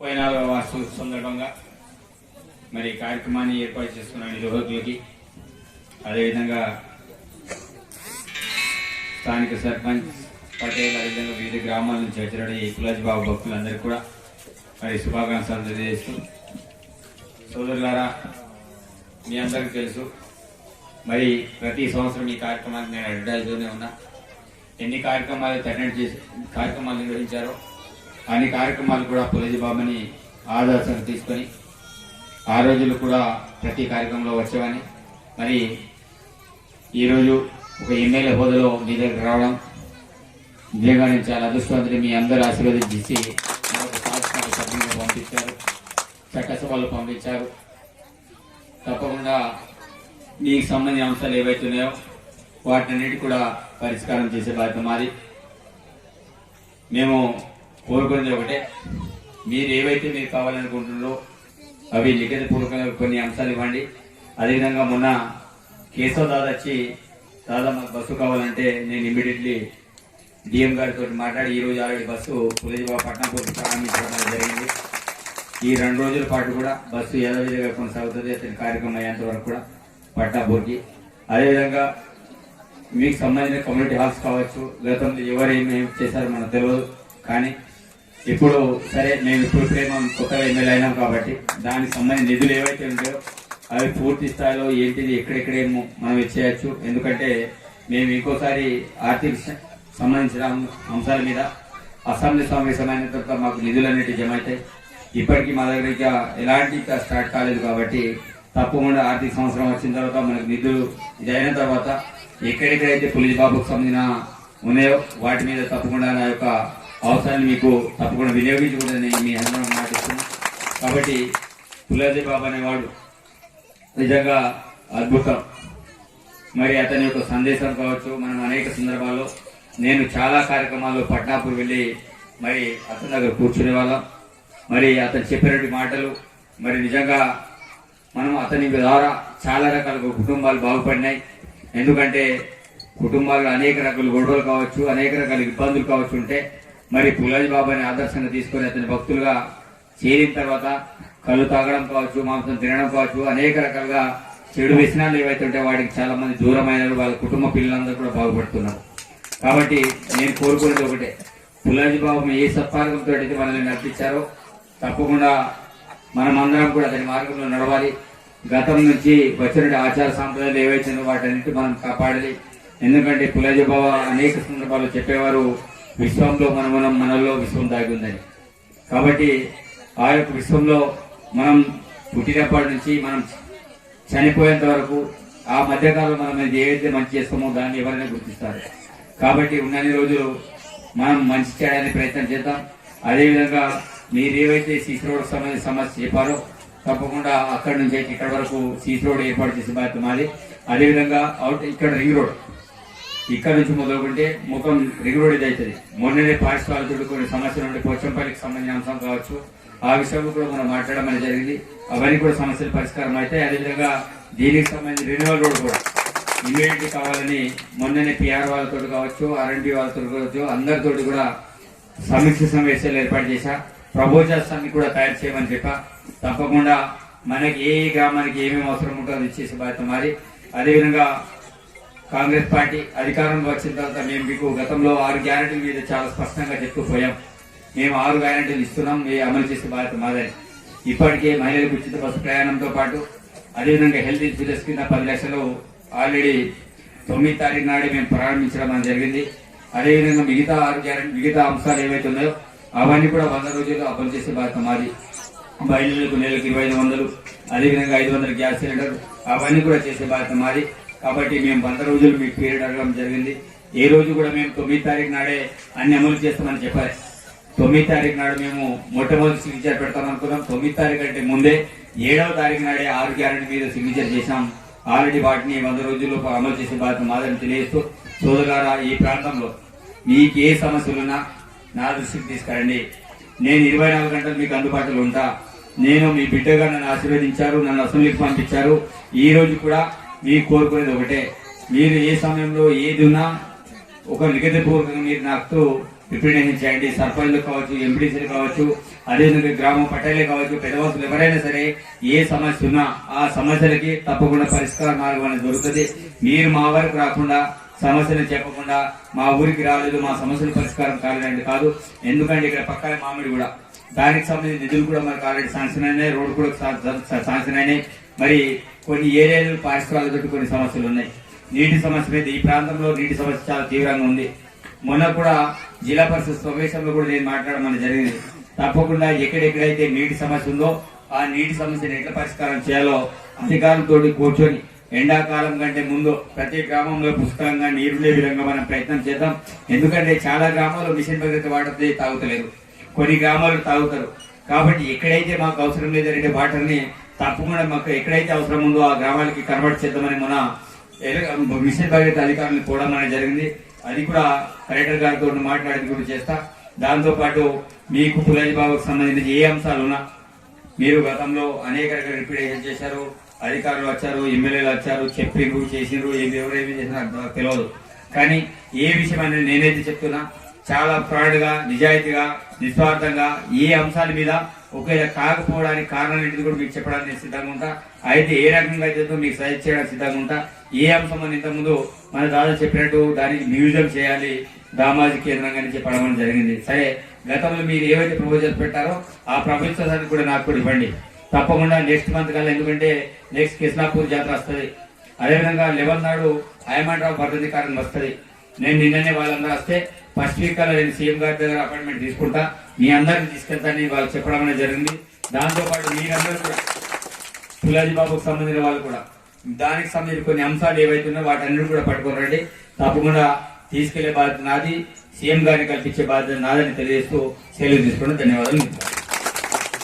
పోయిన వార్షిక సందర్భంగా మరి ఈ కార్యక్రమాన్ని ఏర్పాటు చేసుకున్న నిర్వాహకులకి అదేవిధంగా స్థానిక సర్పంచ్ పటేల్ అదేవిధంగా వివిధ గ్రామాల నుంచి వచ్చిన ఈ కులాజ్ బాబు భక్తులందరికీ కూడా మరి శుభాకాంక్షలు అందజేస్తూ సోదరులారా మీ అందరికీ తెలుసు మరి ప్రతి సంవత్సరం ఈ కార్యక్రమాన్ని నేను అడ్వర్టైజ్లోనే ఉన్నా. ఎన్ని కార్యక్రమాలు అటెండ్ చేసి కార్యక్రమాలు నిర్వహించారో అనే కార్యక్రమాలు కూడా పులజీ బాబుని ఆదర్శంగా తీసుకొని ఆ రోజులు కూడా ప్రతి కార్యక్రమంలో వచ్చేవాడిని. మరి ఈరోజు ఒక ఎమ్మెల్యే హోదాలో మీ దగ్గర రావడం నిజంగా నేను చాలా అదృష్టవంతుని మీ అందరూ ఆశీర్వదించి నాకు పంపించారు. చట్టసభలు పంపించారు. తప్పకుండా మీకు సంబంధించిన అంశాలు ఏవైతున్నాయో వాటినన్నిటి కూడా పరిష్కారం చేసే బాధ్యత మాది. మేము కోరుకునేది ఒకటే. మీరు ఏవైతే మీరు కావాలనుకుంటున్నారో అవి లిఖిత పూర్వకంగా కొన్ని అంశాలు ఇవ్వండి. అదేవిధంగా మొన్న కేశవ్ దాదా వచ్చి దాదా మాకు బస్సు కావాలంటే నేను ఇమ్మీడియట్లీ డిఎం గారితో మాట్లాడి ఈ రోజు ఆల్రెడీ బస్సు ఉదయబాబు పట్నం కోసం ప్రారంభించడం జరిగింది. ఈ రెండు రోజుల పాటు కూడా బస్సు యథావిధిగా కొనసాగుతుంది. అతని కార్యక్రమం అయ్యేంత వరకు కూడా పట్నాపూర్కి అదేవిధంగా మీకు సంబంధించిన కమ్యూనిటీ హాల్స్ కావచ్చు గతంలో ఎవరు ఏమేమి చేశారో మనకు తెలియదు. కానీ ఇప్పుడు సరే మేము ఇప్పుడు ప్రేమ కొత్తగా ఎమ్మెల్యే అయినాం కాబట్టి దానికి సంబంధించిన నిధులు ఏవైతే ఉంటాయో అవి పూర్తి స్థాయిలో ఏంటిది ఎక్కడెక్కడేమో మనం ఇచ్చేయచ్చు. ఎందుకంటే మేము ఇంకోసారి ఆర్థిక సంబంధించిన అంశాల మీద అసెంబ్లీ సమావేశమైన తర్వాత మాకు నిధులు అనేవి జమ అవుతాయి. ఇప్పటికీ మా దగ్గర ఇంకా ఎలాంటి స్టార్ట్ కాలేదు కాబట్టి తప్పకుండా ఆర్థిక సంవత్సరం వచ్చిన తర్వాత మనకు నిధులు ఇది అయిన తర్వాత ఎక్కడెక్కడైతే పోలీస్ బాబుకు సంబంధించిన ఉన్నాయో వాటి మీద తప్పకుండా నా యొక్క అవసరాన్ని మీకు తప్పకుండా వినియోగించుకుంటుందని మీ అందరం మాటిస్తున్నాను కాబట్టి పుల్లది బాబు అనేవాడు నిజంగా అద్భుతం. మరి అతని యొక్క సందేశం కావచ్చు మనం అనేక సందర్భాల్లో నేను చాలా కార్యక్రమాల్లో పట్నాపూర్ వెళ్ళి మరి అతని దగ్గర కూర్చునే వాళ్ళం. మరి అతను చెప్పినటువంటి మాటలు మరి నిజంగా మనం అతని ద్వారా చాలా రకాల కుటుంబాలు బాగుపడినాయి. ఎందుకంటే కుటుంబాల్లో అనేక రకాల గొడవలు కావచ్చు అనేక రకాల ఇబ్బందులు కావచ్చు ఉంటే మరి పులాజీ బాబాని ఆదర్శంగా తీసుకొని అతని భక్తులుగా చేరిన తర్వాత కళ్ళు తాగడం కావచ్చు మాంసం తినడం కావచ్చు అనేక రకాలుగా చెడు వ్యసనాలు ఏవైతే ఉంటే వాటికి చాలా మంది దూరమైన వాళ్ళ కుటుంబ పిల్లలందరూ కూడా బాగుపడుతున్నారు. కాబట్టి నేను కోరుకునేది ఒకటే. పులాజీ బాబు ఏ సత్పార్గంతో అయితే మనల్ని నడిపించారో తప్పకుండా మనమందరం కూడా అతని మార్గంలో నడవాలి. గతం నుంచి వచ్చిన ఆచార సాంప్రదాయాలు ఏవైతే ఉన్నాయో వాటన్నిటి మనం కాపాడాలి. ఎందుకంటే పులాజీ బాబా అనేక సందర్భాల్లో చెప్పేవారు విశ్వంలో మనం మనం మనలో విశ్వం దాగి ఉందని. కాబట్టి ఆ యొక్క విశ్వంలో మనం పుట్టినప్పటి నుంచి మనం చనిపోయేంత వరకు ఆ మధ్యకాలంలో మనం ఏదైతే మంచి చేస్తామో దాన్ని ఎవరైనా గుర్తిస్తారు. కాబట్టి ఉన్నన్ని రోజులు మనం మంచి చేయడానికి ప్రయత్నం చేద్దాం. అదేవిధంగా మీరు ఏవైతే సీసీ రోడ్ సంబంధించిన సమస్య చెప్పారో తప్పకుండా అక్కడి నుంచి అయితే ఇక్కడ వరకు సీసీ రోడ్ ఏర్పాటు చేసే బాధ్యత మాది. అదేవిధంగా అవుట్ ఇక్కడ రింగ్ రోడ్. ఇక్కడ నుంచి మొదలుకుంటే ముఖం రిగురుడిది అవుతుంది మొన్ననే పాఠశాలతో కొన్ని సమస్యలు ఉంటే పోచంపల్లికి సంబంధించిన అంశం కావచ్చు. ఆ విషయంలో కూడా మనం మాట్లాడడం అనేది జరిగింది. అవన్నీ కూడా సమస్యలు పరిష్కారం అయితే అదేవిధంగా దీనికి సంబంధించి రెన్యువల్ రోడ్ కూడా ఇమీడియట్ కావాలని మొన్ననే పిఆర్ వాళ్ళతో కావచ్చు ఆర్ఎండి వాళ్ళతో కావచ్చు అందరితోటి కూడా సమీక్ష సమావేశాలు ఏర్పాటు చేశా. ప్రపోజల్స్ అన్ని కూడా తయారు చేయమని చెప్పా. తప్పకుండా మనకి ఏ గ్రామానికి ఏమేమి అవసరం ఉంటుందో ఇచ్చేసి బాధ్యత మరి అదేవిధంగా కాంగ్రెస్ పార్టీ అధికారంలో వచ్చిన తర్వాత మేము మీకు గతంలో ఆరు గ్యారంటీల మీద చాలా స్పష్టంగా చెప్తూ పోయాం మేము ఆరు గ్యారెంటీలు ఇస్తున్నాం. మీ అమలు చేసే బాధ్యత మాదని ఇప్పటికే మహిళలకు ఉచిత బస్సు ప్రయాణంతో పాటు అదేవిధంగా హెల్త్ ఇన్సూరెన్స్ కింద పది లక్షలు ఆల్రెడీ తొమ్మిది తారీఖు నాడే మేము ప్రారంభించడం అని జరిగింది. అదేవిధంగా మిగతా ఆరు గ్యారెంటీ మిగతా అంశాలు ఏవైతే ఉన్నాయో అవన్నీ కూడా వంద రోజుల్లో అమలు చేసే బాధ్యత మాది. మహిళలకు నెలకు ఇరవై ఐదు వందలు అదేవిధంగా ఐదు వందల గ్యాస్ సిలిండర్ అవన్నీ కూడా చేసే బాధ్యత మాది. కాబట్టి మేము వంద రోజులు మీకు పీరియడ్ అడగడం జరిగింది. ఏ రోజు కూడా మేము తొమ్మిది తారీఖు నాడే అన్ని అమలు చేస్తామని చెప్పారు. తొమ్మిది తారీఖు నాడు మేము మొట్టమొదటి సిగ్నేచర్ పెడతాం అనుకున్నాం. తొమ్మిది తారీఖు అంటే ముందే ఏడవ తారీఖు నాడే ఆరు గ్యారెంటీ మీద సిగ్నేచర్ చేశాం. ఆల్రెడీ వాటిని వంద రోజుల్లో అమలు చేసే బాధ్యత మాదని తెలియజేస్తూ సోదరులారా ఈ ప్రాంతంలో మీకు ఏ సమస్యలున్నా నా దృష్టికి తీసుకురండి. నేను ఇరవై నాలుగు గంటలు మీకు అందుబాటులో ఉంటా. నేను మీ బిడ్డగా నన్ను ఆశీర్వదించారు నన్ను అసెంబ్లీకి పంపించారు. ఈ రోజు కూడా మీకు కోరుకునేది ఒకటే. మీరు ఏ సమయంలో ఏది ఉన్నా ఒక లిఖితపూర్వకంగా మీరు నాకు రిప్రజెంటేషన్ చేయండి. సర్పంచ్లు కావచ్చు ఎంపీడీసీలు కావచ్చు అదేవిధంగా గ్రామ పట్టేలే కావచ్చు పెద్దవాసులు ఎవరైనా సరే ఏ సమస్య ఉన్నా ఆ సమస్యలకి తప్పకుండా పరిష్కార మార్గం అనేది దొరుకుతుంది. మీరు మా వరకు రాకుండా సమస్యలు చెప్పకుండా మా ఊరికి రాలేదు మా సమస్యల పరిష్కారం కాలేదండి కాదు. ఎందుకంటే ఇక్కడ పక్కన మామిడి కూడా. దానికి సంబంధించిన నిధులు కూడా మనకు ఆల్రెడీ శాంక్షన్ అయినాయి రోడ్డు కూడా శా- శాంక్షన్ అయినాయి. మరి కొన్ని ఏరియాలు పారిశ్రామిక కొన్ని సమస్యలు ఉన్నాయి. నీటి సమస్య మీద ఈ ప్రాంతంలో నీటి సమస్య చాలా తీవ్రంగా ఉంది. మొన్న కూడా జిల్లా పరిషత్ సమావేశంలో కూడా నేను మాట్లాడమని జరిగింది. తప్పకుండా ఎక్కడెక్కడైతే నీటి సమస్య ఉందో ఆ నీటి సమస్యను ఎట్లా పరిష్కారం చేయాలో అధికారులతో కూర్చొని ఎండాకాలం కంటే ముందు ప్రతి గ్రామంలో పుష్కలంగా నీరుండే విధంగా మనం ప్రయత్నం చేద్దాం. ఎందుకంటే చాలా గ్రామాలు మిషన్ భగీరథ వాటర్ తాగుతలేరు కొన్ని గ్రామాలు తాగుతారు. కాబట్టి ఎక్కడైతే మాకు అవసరం లేదంటే వాటర్ని తప్పకుండా మాకు ఎక్కడైతే అవసరం ఉందో ఆ గ్రామాలకి కన్వర్ట్ చేద్దామని మన మిషన్ భగీరథ అధికారులను కూడా మనకి జరిగింది. అది కూడా కలెక్టర్ గారితో మాట్లాడేది కూడా చేస్తా. దాంతో పాటు మీకు పులాజీ బాబుకు సంబంధించిన ఏ అంశాలున్నా మీరు గతంలో అనేక రకాల రిప్రజెంట్ చేశారు. అధికారులు వచ్చారు ఎమ్మెల్యేలు వచ్చారు చెప్పిండ్రు చేసిండ్రు ఏమి ఎవరేమి చేసినారు తెలియదు. కానీ ఏ విషయం అనేది నేనైతే చెప్తున్నా చాలా ఫ్రాడ్గా నిజాయితీగా నిస్వార్థంగా ఏ అంశాల మీద ఒకవేళ కాకపోవడానికి కారణం ఏంటిది కూడా మీకు చెప్పడానికి నేను సిద్ధంగా ఉంటా. అయితే ఏ రకంగా అయితే మీకు సజెస్ట్ చేయడానికి సిద్ధంగా ఉంటా. ఏ అంశం అని ఇంతకుముందు మన దాదా చెప్పినట్టు దానికి మ్యూజియం చేయాలి దామాజీ కేంద్రంగా చెప్పడం జరిగింది. సరే గతంలో మీరు ఏవైతే ప్రపోజల్ పెట్టారో ఆ ప్రపోజల్స్ కూడా నాకు కూడా ఇవ్వండి. తప్పకుండా నెక్స్ట్ మంత్ కల్లా ఎందుకంటే నెక్స్ట్ కృష్ణాపూర్ జాతర వస్తుంది. అదేవిధంగా లెవెన్ నాడు హయమండరావు వర్ధంతి కారణం వస్తుంది. నేను నిన్ననే వాళ్ళందరూ వస్తే ఫస్ట్ వీక్ అలా నేను సీఎం గారి దగ్గర అపాయింట్మెంట్ తీసుకుంటా. మీ అందరిని తీసుకెళ్తానని వాళ్ళు చెప్పడం అనేది జరిగింది. దాంతోపాటు మీరందరూ కూడా బాబుకు సంబంధించిన వాళ్ళు కూడా దానికి సంబంధించిన కొన్ని అంశాలు ఏవైతే వాటన్నిటి కూడా పట్టుకోరండి తప్పకుండా తీసుకెళ్ళే బాధ్యత నాది. సీఎం గారిని కల్పించే బాధ్యత నాదని తెలియజేస్తూ సెలవు తీసుకోవడం ధన్యవాదాలు.